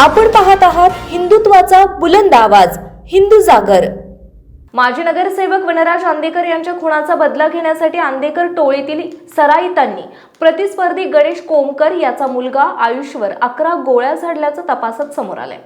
आपण पाहत आहात हिंदुत्वाचा बुलंद आवाज हिंदू जागर. माजी नगरसेवक वनराज आंदेकर यांच्या खुणाचा बदला घेण्यासाठी आंदेकर टोळीतील सराईतांनी प्रतिस्पर्धी गणेश कोमकर याचा मुलगा आयुषवर अकरा गोळ्या झाडल्याचं तपासात समोर आलंय.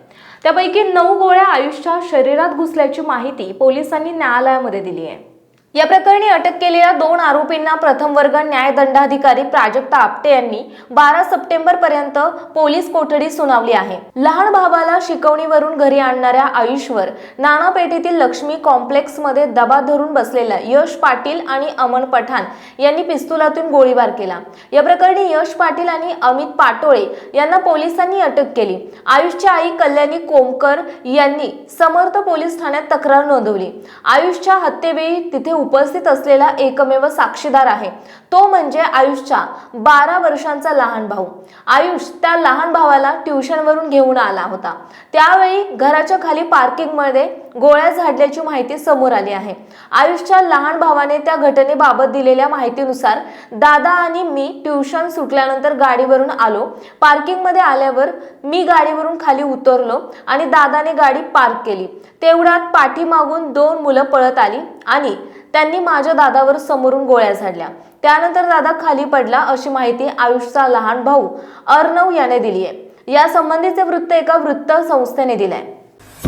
त्यापैकी नऊ गोळ्या आयुषच्या शरीरात घुसल्याची माहिती पोलिसांनी न्यायालयामध्ये दिली आहे. या प्रकरणी अटक केलेल्या दोन आरोपींना प्रथम वर्ग न्यायदंडाधिकारी प्राजक्ता आपटे यांनी बारा सप्टेंबर पर्यंत पोलीस कोठडी सुनावली आहे. लहान भावाला शिकवणीवरून घरी आणणाऱ्या आयुषवर नानापेठेतील लक्ष्मी कॉम्प्लेक्समध्ये दबा धरून बसलेल्या यश पाटील आणि अमन पठाण यांनी पिस्तुलातून गोळीबार केला. या प्रकरणी यश पाटील आणि अमित पाटोळे यांना पोलिसांनी अटक केली. आयुषच्या आई कल्याणी कोमकर यांनी समर्थ पोलीस ठाण्यात तक्रार नोंदवली. आयुषच्या हत्येवेळी तिथे उपस्थित असलेला एकमेव साक्षीदार आहे. तो म्हणजे आयुषच्या बारा वर्षांचा लहान भाऊ. आयुष त्या लहान भावाला ट्युशनवरून घेऊन आला होता. त्यावेळी घराच्या खाली पार्किंगमध्ये गोळ्या झाडल्याची माहिती समोर आली आहे. आयुषच्या लहान भावाने त्या घटनेबाबत दिलेल्या माहितीनुसार दादा आणि मी ट्युशन सुटल्यानंतर गाडीवरून आलो. पार्किंगमध्ये आल्यावर मी गाडीवरून खाली उतरलो आणि दादाने गाडी पार्क केली. तेवढ्यात पाठीमागून दोन मुलं पळत आली आणि त्यांनी माझ्या दादावर समोरून गोळ्या झाडल्या. त्यानंतर दादा खाली पडला अशी माहिती आयुषचा लहान भाऊ अर्णव याने दिली आहे या संबंधीचे वृत्त एका वृत्त संस्थेने दिलंय.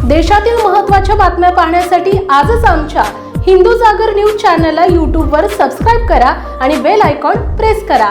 देशातील महत्त्वाच्या बातम्या पाहण्यासाठी आजच आमच्या हिंदू जागर न्यूज चॅनलला यूट्यूबवर सबस्क्राईब करा आणि बेल आयकॉन प्रेस करा.